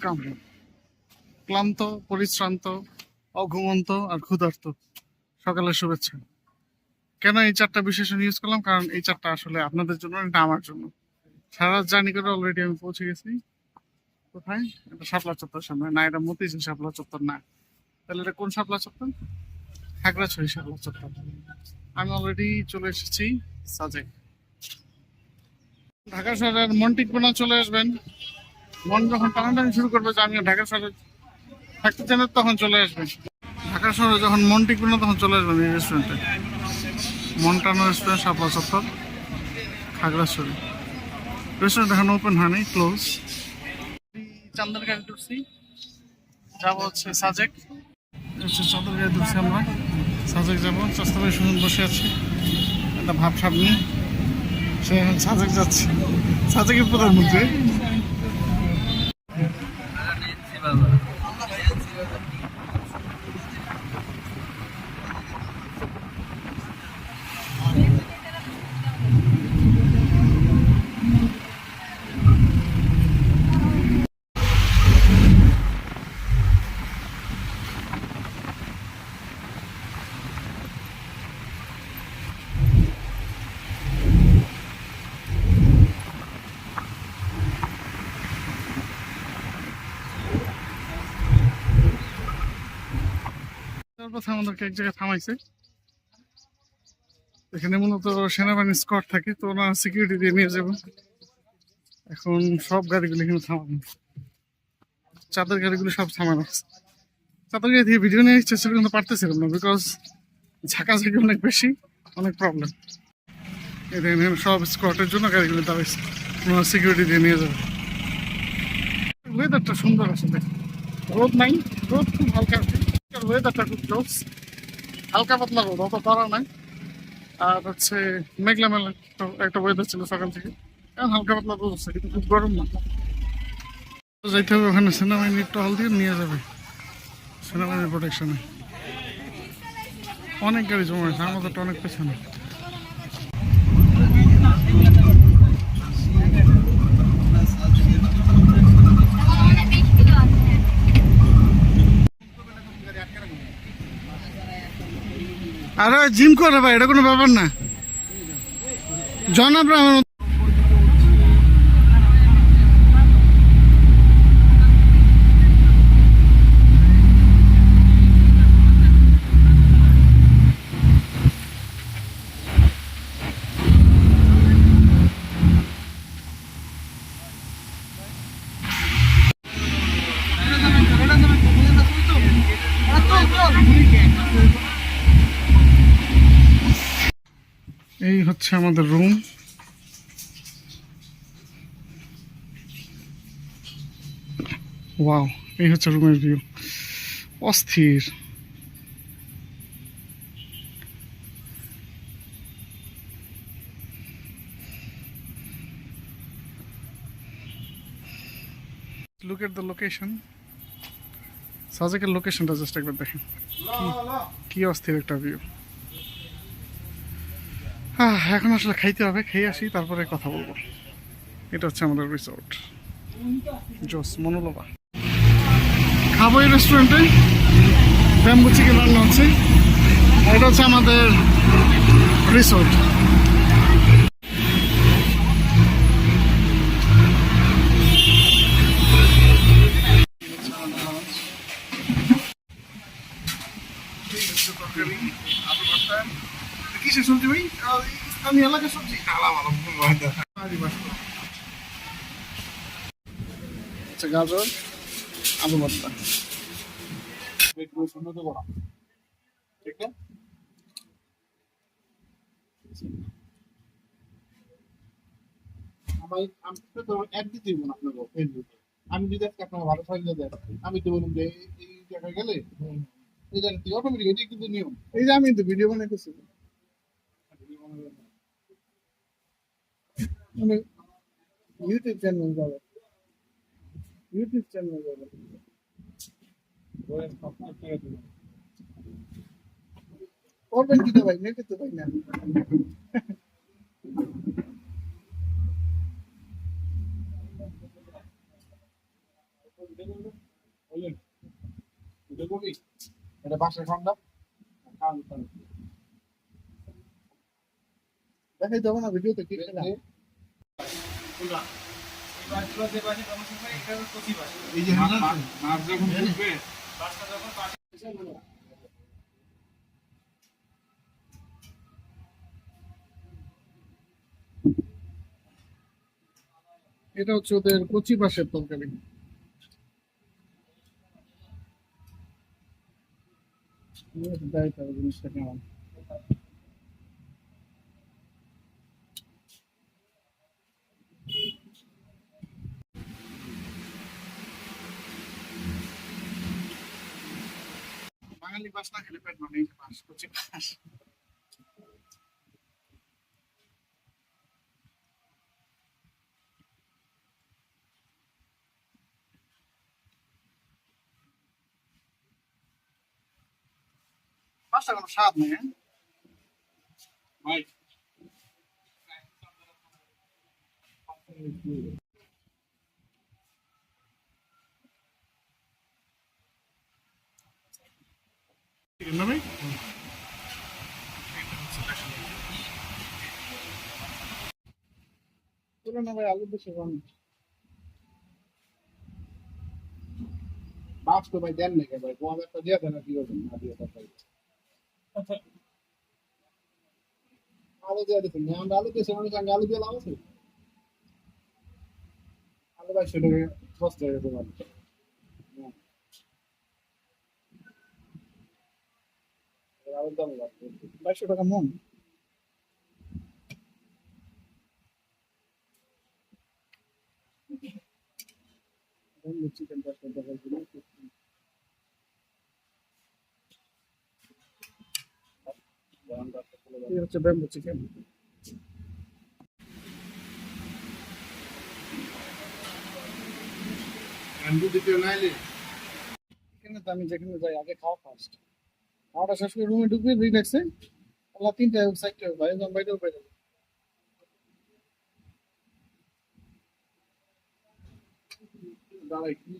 Welcome ক্লান্ত, পরিশ্রান্ত, অঘুমন্ত আর ক্ষুধার্ত। সকালের শুভেচ্ছা। কেন এই চারটা বিশেষণ ইউজ করলাম? কারণ এই চারটা আসলে আপনাদের জন্য, এটা আমার জন্য। সারা জার্নি করে অলরেডি আমি পৌঁছে গেছি। কোথায়? এটা শাপলা চত্বর সামনে। না, এটা মতিঝিল শাপলা চত্বর না। তাহলে এটা কোন শাপলা চত্বর? খাগড়াছড়ি শাপলা চত্বর। আমি অলরেডি চলে এসেছি সাজে ঢাকা শহরের মন্টিকপোনা চলে আসবেন। মন যখন টানাটানি শুরু করবে যে আমি ঢাকা শহরে থাকতে চান তখন চলে আসবেন ঢাকা শহরে যখন মন টিকবে না, তখন চলে আসবেন এই রেস্টুরেন্টে মন্টানো রেস্টুরেন্ট শাপলা চত্বর, খাগড়াছড়ি। রেস্টুরেন্ট এখন ওপেন হয়নি ক্লোজ চান্দের গাড়ি ঢুকছি। যাব হচ্ছে সাজেক। হচ্ছে গাড়ি আমরা। সাজেক যাব। করে শুনুন বসে আছি। একটা ভাব সাপ নিয়ে। সে এখন সাজেক যাচ্ছে। সাজেকের প্রধানমন্ত্রী। তারপর আমাদেরকে এক জায়গায় থামাইছে। এখানে মূলত সেনাবাহিনী স্কট থাকে, তো ওনারা সিকিউরিটি দিয়ে নিয়ে যাব। এখন সব গাড়িগুলো এখানে থামানো চাঁদের গাড়িগুলো সব থামানো। চাঁদের গাড়ি থেকে ভিডিও নিয়ে চেষ্টা কিন্তু পারতেছিলাম না বিকজ ঝাঁকাঝাঁকি অনেক বেশি, অনেক প্রবলেম দেখেন, এখানে সব স্কটের জন্য গাড়িগুলো দাঁড়াইছে। ওনারা সিকিউরিটি দিয়ে নিয়ে যাবে। ওয়েদারটা সুন্দর দেখুন। রোদ নাই, রোদ খুব হালকা আছে। ওয়েদারটা খুব ক্লোজ হালকা পাতলা রোদ অত করা নাই। আর হচ্ছে মেঘলা মেলা একটা- ওয়েদার ছিল সকাল থেকে। এখন হালকা পাতলা রোদ কিন্তু খুব গরম না। তো যাইতে হবে ওখানে সেনাবাহিনীর টহল দিয়ে নিয়ে যাবে। সেনাবাহিনীর প্রোটেকশনে অনেক গাড়ি জমা আছে আমাদেরটা অনেক পেছনে। আরে জিম করে ভাই এটা কোনো ব্যাপার না। জনাব মতো- এই হচ্ছে আমাদের রুম ওয়াও এই হচ্ছে রুমের ভিউ অস্থির। লুক এট দ্য লোকেশন সাজেকের লোকেশনটা জাস্ট একবার দেখেন। কি- অস্থির একটা ভিউ আহ, এখন আসলে খাইতে হবে খেয়ে আসি তারপরে কথা বলব। এটা হচ্ছে আমাদের রিসোর্ট জোস মনোলোভা। খাব এই রেস্টুরেন্টে ব্যাম্বু চিকেন রান্না হচ্ছে। এটা হচ্ছে আমাদের রিসোর্ট স্থানীয় এলাকার সবজি। আচ্ছা গাজর। আলু আমি তো আপনাকে আমি যদি আপনার ভালো সাইজে দেয়, আমি তো বলুন যে এই- জায়গায় গেলে এই জায়গা অটোমেটিক এটি কিন্তু নিয়ম। এই যে আমি তো ভিডিও মানে ইউটিউব চ্যানেল যাবে। ইউটিউব চ্যানেল যাবে করবেন কি তো ভাই? নেটে তো ভাই না? এটা ঠান্ডা? দেখাই দেবো না ভিডিওতে কি এটা হচ্ছে ওদের কচি পাশের তরকারি। জিনিসটা কেমন? বাঙালি বাস না খেলে পেট মানে বাস কচি বাস বাসটা কোনো স্বাদ নেই হ্যাঁ ভাই না ভাই আলু বেশি কম মাছ তো ভাই দেন নাকি ভাই তোমার একটা দিয়ে দেন দিয়ে দেন না দিয়ে দেন আলু দিয়ে দিচ্ছেন আমরা আলু দিয়েছি মানুষ সঙ্গে আলু দিয়ে লাভ আছে আলু ভাই সেটা বসতে হবে তোমার আলুর দাম লাগবে বাইশশো টাকা মন। চিকেন পাঁচশো টাকা কিলো হচ্ছে ব্যাম্বু চিকেন ব্যাম্বু দিতে নাইলে? এখানে তো আমি যেখানে যাই আগে খাওয়া ফার্স্ট খাওয়াটা শেষ করে রুমে ঢুকবে রিল্যাক্সে আল্লাহ তিনটা হোক চারটে হোক ভাই, একদম বাইরেও বাইরে দাঁড়াই কি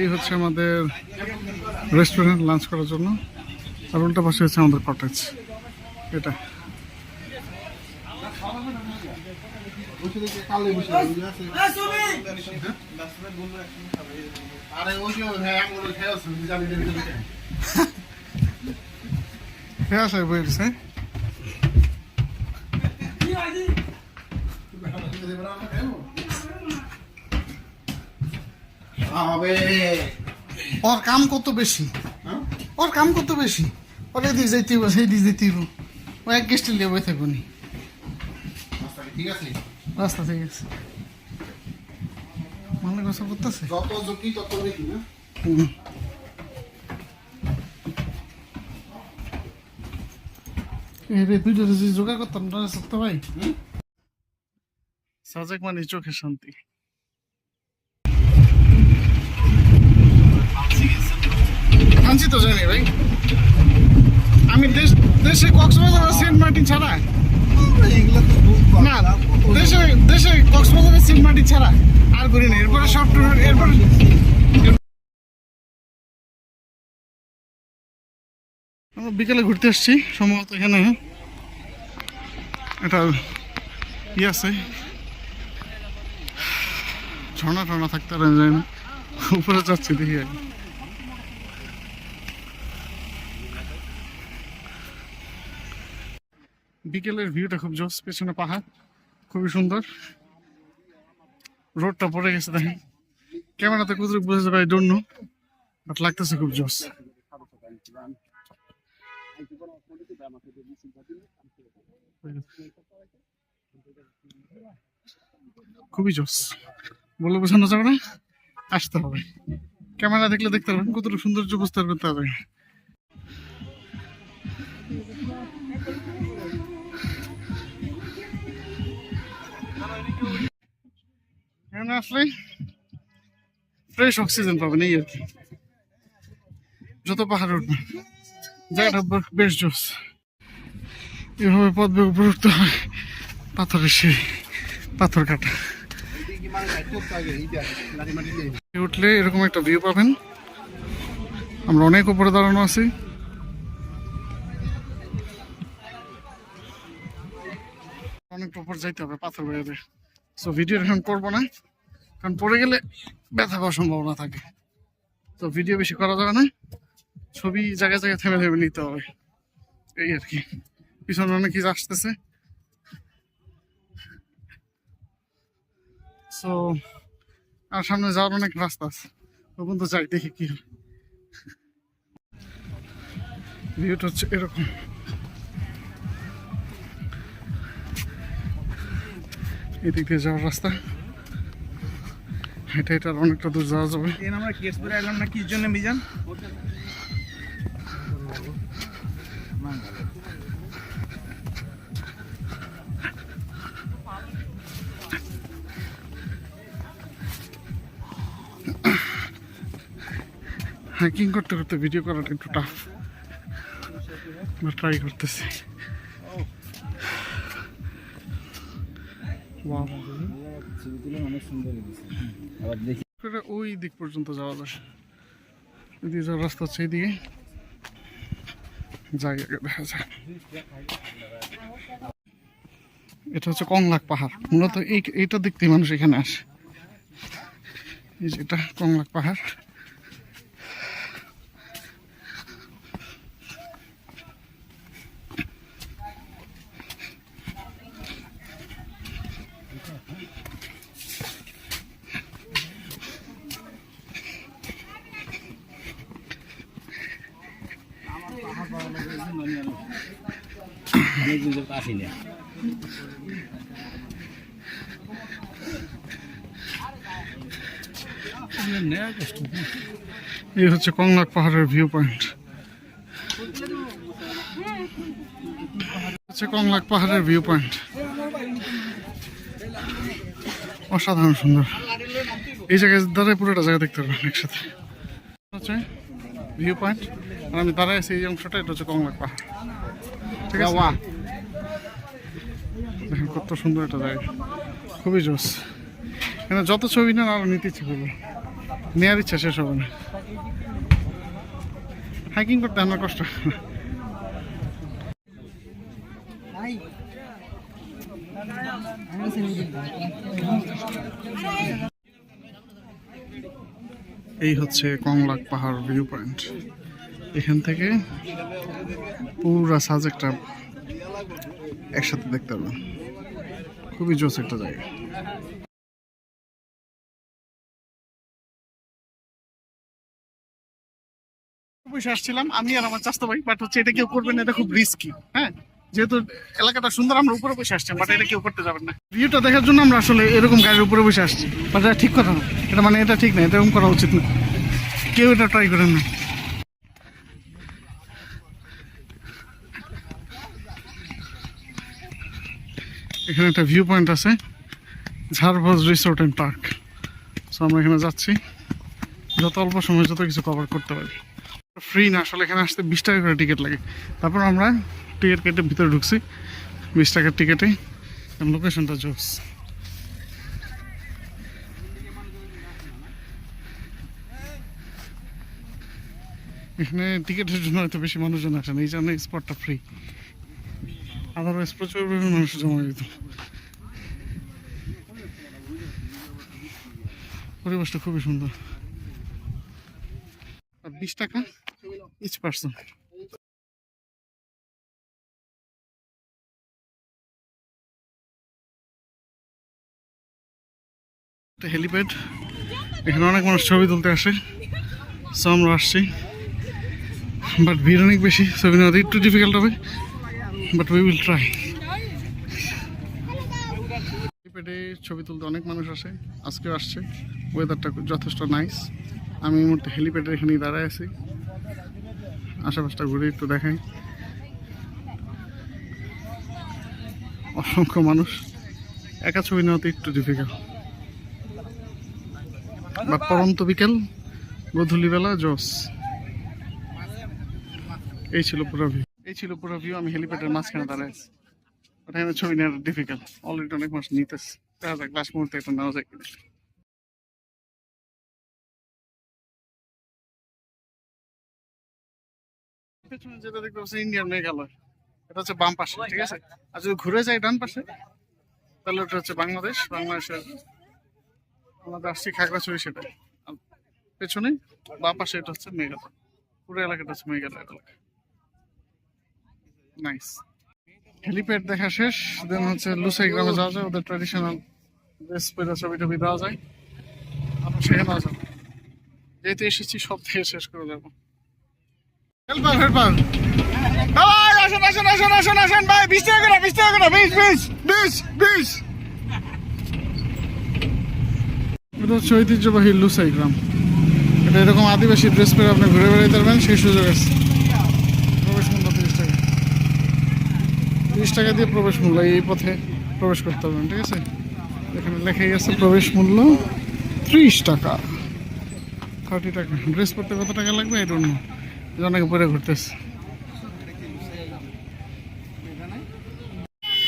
এই হচ্ছে আমাদের রেস্টুরেন্ট লাঞ্চ করার জন্য। আর উল্টা পাশে হচ্ছে আমাদের কটেজ এটা। হ্যাঁ জানি না হ্যাঁ আসে বইছে হবে। ওর কাম কত বেশি? হ্যাঁ? ওর কাম কত বেশি? ওরে দিয়ে যাইতে হইব সেই দিয়ে যেতে হইব। ও এক গেস্টে লিয়ে বই থাকব নি। ঠিক আছে? রাস্তা ঠিক আছে। মনে কথা করতেছে? যত ঝুঁকি তত দেখি না? রে দুইটা যদি জোগাড় করতাম তাহলে সত্য ভাই সাজেক মানে চোখের শান্তি। আনছি তো জানি ভাই। আমি দেশ, দেশে কক্সবাজার আর সেন্ট মার্টিন ছাড়া। না, দেশে দেশে কক্সবাজার আর সেন্ট মার্টিন ছাড়া আর করি না। এরপরে সব ট্যুর এরপরে আমরা বিকেলে ঘুরতে আসছি, সম্ভবত এখানে। এটা ই আছে। ঝর্ণা টর্ণা থাকতে পারে যায় না। উপরে যাচ্ছি, দেখি আগে। বিকেলের ভিউটা খুব জোস, পেছনে পাহাড়, খুবই সুন্দর। রোডটা পড়ে গেছে দেখেন। ক্যামেরাতে কুদরুক যাবে আই ডোন্ট নো বাট লাগতেছে খুব জোস। খুবই জোস। বলে বোঝানো যাবে না? আসতে হবে। ক্যামেরা দেখলে দেখতে পারবেন কতটা সৌন্দর্য উপস্থান করতে হবে। এখানে আসলে ফ্রেশ অক্সিজেন পাবেন এই আর কি। যত পাহাড়ে উঠবেন। জায়গাটা বেশ জোস এভাবে পথ উপরে উঠতে হয়। পাথরের সেই পাথর কাটা। উঠলে এরকম একটা ভিউ পাবেন। আমরা অনেক উপরে দাঁড়ানো আছি। অনেক উপর যাইতে হবে পাথর বেয়ে। সো ভিডিও এখন করব না। কারণ পড়ে গেলে ব্যথা পাওয়ার সম্ভাবনা থাকে। তো ভিডিও বেশি করা যাবে না। ছবি জায়গায় জায়গায় থেমে থেমে নিতে হবে। এই আর কি। পিছনে অনেক কিছু আসতেছে। সো আর সামনে যাওয়ার অনেক রাস্তা আছে। তখন তো যাই দেখি কি ভিউটা হচ্ছে এরকম। এদিক দিয়ে যাওয়ার রাস্তা। হেঁটে আর অনেকটা দূর যাওয়া যাবে। আমরা কেশপুরে এলাম না কি জন্য মিজান? হাইকিং করতে করতে ভিডিও করাটা একটু টাফ ট্রাই করতেছি। ওই দিক পর্যন্ত যাওয়া যায়। এদিকে যাওয়ার রাস্তা হচ্ছে যাই আগে দেখা যায় এটা হচ্ছে কংলাক পাহাড়। মূলত এই এইটা দেখতেই মানুষ এখানে আসে। এই যে এটা কংলাক পাহাড়। আসি না। এই হচ্ছে কংলাক পাহাড়ের ভিউ পয়েন্ট হচ্ছে কংলাক পাহাড়ের ভিউ পয়েন্ট অসাধারণ সুন্দর। এই জায়গায় দাঁড়ায় পুরোটা জায়গা দেখতে পারবেন একসাথে। হচ্ছে ভিউ পয়েন্ট আর আমি দাঁড়ায় আছি এই অংশটা এটা হচ্ছে কংলাক পাহাড়। ঠিক আছে? কত সুন্দর একটা জায়গা। খুবই জোস। এখানে যত ছবি নেন, আরও নিতে ইচ্ছে করবে। নেওয়ার ইচ্ছা শেষ হবে না। হাইকিং করতে আমার কষ্ট। এই হচ্ছে কংলাক পাহাড় ভিউ পয়েন্ট এখান থেকে পুরা সাজেকটা একসাথে দেখতে পাবেন খুবই জোস একটা জায়গা। আসছিলাম, আমি আর আমার চাস্তো ভাই বাট হচ্ছে এটা কেউ করবেন না, এটা খুব রিস্কি হ্যাঁ? যেহেতু এলাকাটা সুন্দর, আমরা উপরে বসে আসছি বাট এটা কেউ করতে যাবেন না। ভিউটা দেখার জন্য আমরা আসলে এরকম গাড়ির উপরে বসে আসছি বাট এটা ঠিক কথা না, এটা মানে এটা ঠিক না, এটা এরকম করা উচিত না। কেউ এটা ট্রাই করেন না। এখানে একটা ভিউ পয়েন্ট আছে Jharbhoj resort and park so আমরা এখানে যাচ্ছি। যত অল্প সময়, যত কিছু কভার করতে পারি। ফ্রি না, আসলে এখানে আসতে বিশ টাকা করে টিকিট লাগে। তারপর আমরা টিকিট কেটে ভিতরে ঢুকছি, বিশ টাকার টিকিটে লোকেশনটা জোস। এখানে টিকিটের জন্য হয়তো বেশি মানুষজন আসে না, এই জন্য স্পটটা ফ্রি আদারওয়াইজ প্রচুর পরিমাণে মানুষ জমা যেত পরিবেশটা খুবই সুন্দর। আর বিশ টাকা ইচ পার্সন হেলিপ্যাড এখানে অনেক মানুষ ছবি তুলতে আসে। সো আমরা আসছি। বাট ভিড় অনেক বেশি ছবি নেওয়া একটু ডিফিকাল্ট হবে। বাট উই উইল ট্রাই হেলিপ্যাডে ছবি তুলতে অনেক মানুষ আসে, আজকেও আসছে। ওয়েদারটা যথেষ্ট নাইস আমি এই মুহূর্তে হেলিপ্যাডের এখানেই দাঁড়ায় আছি। আশেপাশটা ঘুরে একটু দেখাই। অসংখ্য মানুষ। একা ছবি নেওয়া তো একটু ডিফিকাল্ট বা পরন্ত বিকেল গধূলি বেলা জস এই ছিল পুরো এই ছিল পুরো ভিউ আমি হেলিপ্যাডের মাঝখানে দাঁড়ায় আছি। ওখানে ছবি নেওয়া ডিফিকাল্ট অলরেডি অনেক মানুষ নিতেছে। দেখা যাক লাস্ট মুহূর্তে একটা নেওয়া যায় কিনা। পেছনে যেটা দেখতে পাচ্ছি ইন্ডিয়ান মেঘালয় এটা হচ্ছে বাম পাশে, ঠিক আছে? আর যদি ঘুরে যায় ডান পাশে, তাহলে ওটা হচ্ছে বাংলাদেশ। বাংলাদেশের, আমাদের আসছি খাগড়াছড়ি সেটা পেছনে বাম পাশে এটা হচ্ছে মেঘালয়। পুরো এলাকাটা হচ্ছে মেঘালয় এলাকা। নাইস হেলিপ্যাড দেখা শেষ দেন হচ্ছে লুসাই গ্রামে যাওয়া যায়, ওদের ট্র্যাডিশনাল ড্রেস পরে ছবি টবি দেওয়া যায়। আমরা সেখানেও যাব। যেহেতু এসেছি, সব থেকে শেষ করে যাব। Helper helper. ভাই আসেন আসেন আসেন আসেন আসেন, ভাই, বিশ টাকা করে, বিশ টাকা করে, বিশ ঐতিহ্যবাহী লুসাই গ্রাম। এটা এরকম আদিবাসী ড্রেস পরে আপনি ঘুরে বেড়াইতে পারবেন, সেই সুযোগ আছে প্রবেশ মূল্য তিরিশ টাকা তিরিশ টাকা দিয়ে প্রবেশ মূল্য, এই পথে প্রবেশ করতে পারবেন ঠিক আছে? এখানে লেখাই আছে প্রবেশ মূল্য ত্রিশ টাকা। থার্টি টাকা। ড্রেস পরতে কত টাকা লাগবে? এই জন্য অনেকে পরে ঘুরতেছে।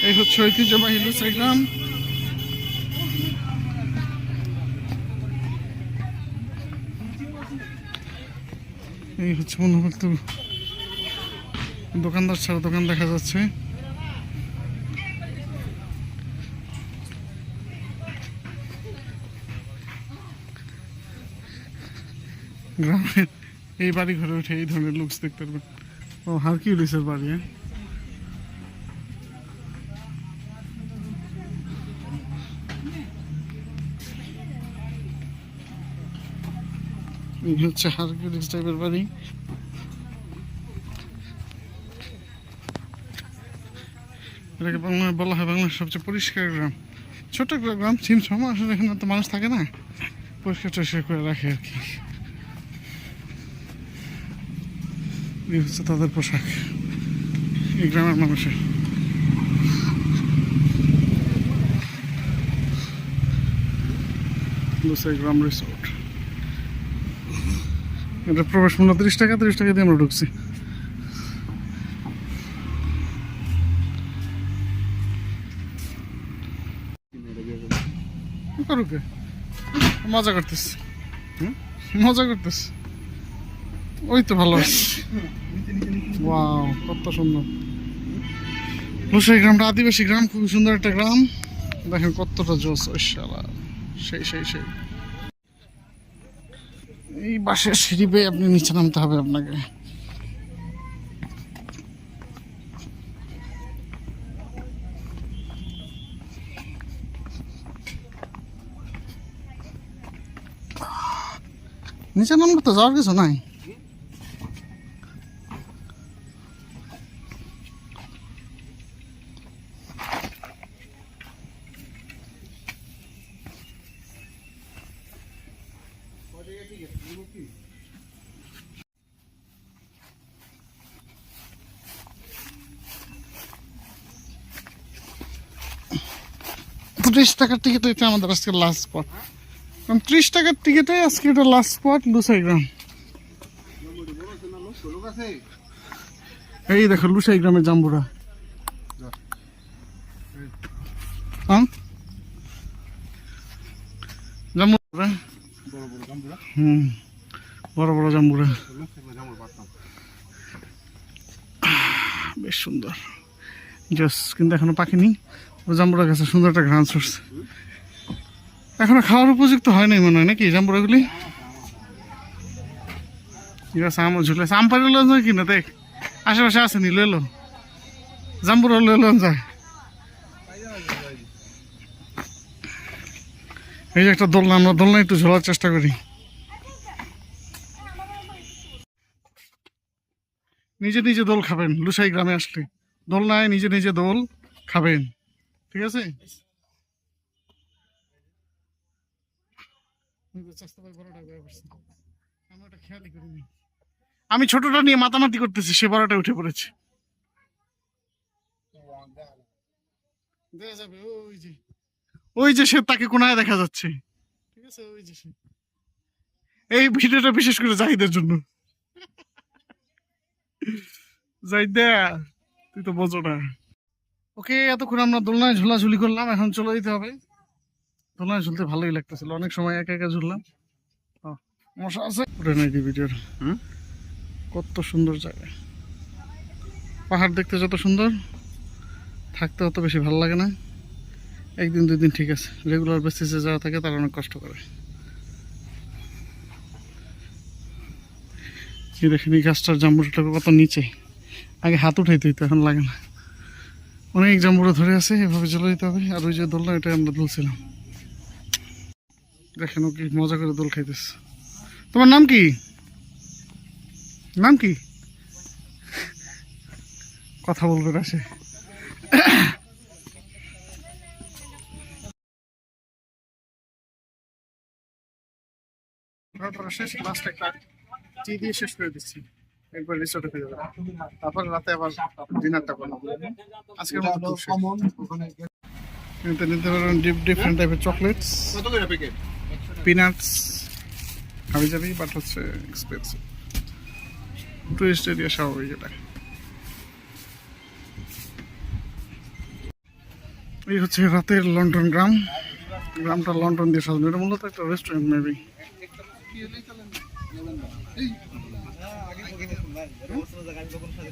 এই হচ্ছে ঐতিহ্যবাহী লুসাই গ্রাম। এই হচ্ছে মনে মনোভক্ত দোকানদার ছাড়া দোকান দেখা যাচ্ছে। গ্রামের এই বাড়ি ঘরে উঠে এই ধরনের লুকস দেখতে পারবেন। ও, হারকিউলিসের বাড়ি হ্যাঁ? হচ্ছে হারকিউলিস টাইপের বাড়ি। এটাকে বাংলা, বলা হয় বাংলার সবচেয়ে পরিষ্কার গ্রাম। ছোট গ্রাম ছিমছম আসলে এখানে তো মানুষ থাকে না। পরিষ্কার টরিষ্কার করে রাখে আর কি। এই হচ্ছে তাদের পোশাক এই গ্রামের মানুষের গ্রাম রিসোর্ট। এটা প্রবেশ মূল্য তিরিশ টাকা তিরিশ টাকা দিয়ে আমরা ঢুকছি। মজা করতেছ? মজা করতেছ। ওই তো ভালো কত সুন্দর। গ্রামটা আদিবাসী গ্রাম, খুবই সুন্দর একটা গ্রাম। দেখেন কতটা জোস সেই সেই সেই। এই বাসের সিঁড়ি বেয়ে আপনি নিচে নামতে হবে আপনাকে। নিচে নামলে তো, যাওয়ার কিছু নাই? ত্রিশ টাকার টিকিট এটা আমাদের আজকে লাস্ট স্পট কারণ ত্রিশ টাকার টিকিটে আজকে এটা লাস্ট স্পট লুসাই গ্রাম। এই দেখো, লুসাই গ্রামের জাম্বুরা। হ্যাঁ? জাম্বুরা? হুম, বড় বড় জাম্বুরা। বেশ সুন্দর। জস কিন্তু এখনও পাখি নেই ও জাম্বুরা গাছে, সুন্দর একটা ঘ্রাণ ছড়ছে এখনও খাওয়ার উপযুক্ত হয় নাই মনে হয় নাকি জাম্বুরাগুলি? গাছ আমও ঝুলে আম পাড়ে লো কি না দেখ। আশেপাশে আছে নি লইলো জাম্বুরা লইলো যায় এই যে একটা দোলনা, আমরা দোলনা একটু ঝোলার চেষ্টা করি। নিজে নিজে দোল খাবেন, লুসাই গ্রামে আসলে। দোলনায় নিজে নিজে দোল খাবেন। ঠিক আছে? আমি ছোটটা নিয়ে মাতামাতি করতেছি সে বড়টা উঠে পড়েছে। ওই যে। সে তাকে কোনায় দেখা যাচ্ছে। এই ভিডিওটা বিশেষ করে জাহিদের জন্য। জাহিদ তুই তো বোঝো না। ওকে এতক্ষণ আমরা দোলনায় ঝোলাঝুলি করলাম এখন চলে যেতে হবে। দোলনায় ঝুলতে ভালোই লাগতেছিল অনেক সময় একা একা ঝুললাম। ও, মশা আছে? উঠে নাকি ভিডিওর? কত সুন্দর জায়গা। পাহাড় দেখতে যত সুন্দর থাকতে অত বেশি ভালো লাগে না। একদিন দুই দিন ঠিক আছে। রেগুলার বেসিসে যারা থাকে তারা অনেক কষ্ট করে। দেখেন এই গাছটার জাম্বুরটা কত নিচে। আগে হাত উঠাইতে হইতো এখন লাগে না। অনেক জাম্বুরা ধরে আছে, এভাবে চলে যেতে হবে। আর ওই যে দোলনা, এটা আমরা দুলছিলাম। দেখেন ও কি মজা করে দোল খাইতেছে। তোমার নাম কি? নাম কি? কথা বলবে না সে। শেষ লাস্ট একটা টি দিয়ে শেষ করে দিচ্ছি। একবার রিসোর্টে ফিরে যাব। তারপর রাতে আবার ডিনারটা আজকের মতো এতে নিতে ডিফারেন্ট টাইপের চকলেটস পিনাটস হাবি যাবি বাট হচ্ছে এক্সপেন্সিভ টুরিস্ট এরিয়া স্বাভাবিক এটা। এই হচ্ছে রাতের লন্ডন গ্রাম। গ্রামটা লন্ডন দিয়ে সাজানো। এটা মূলত একটা রেস্টুরেন্ট মেবি নাই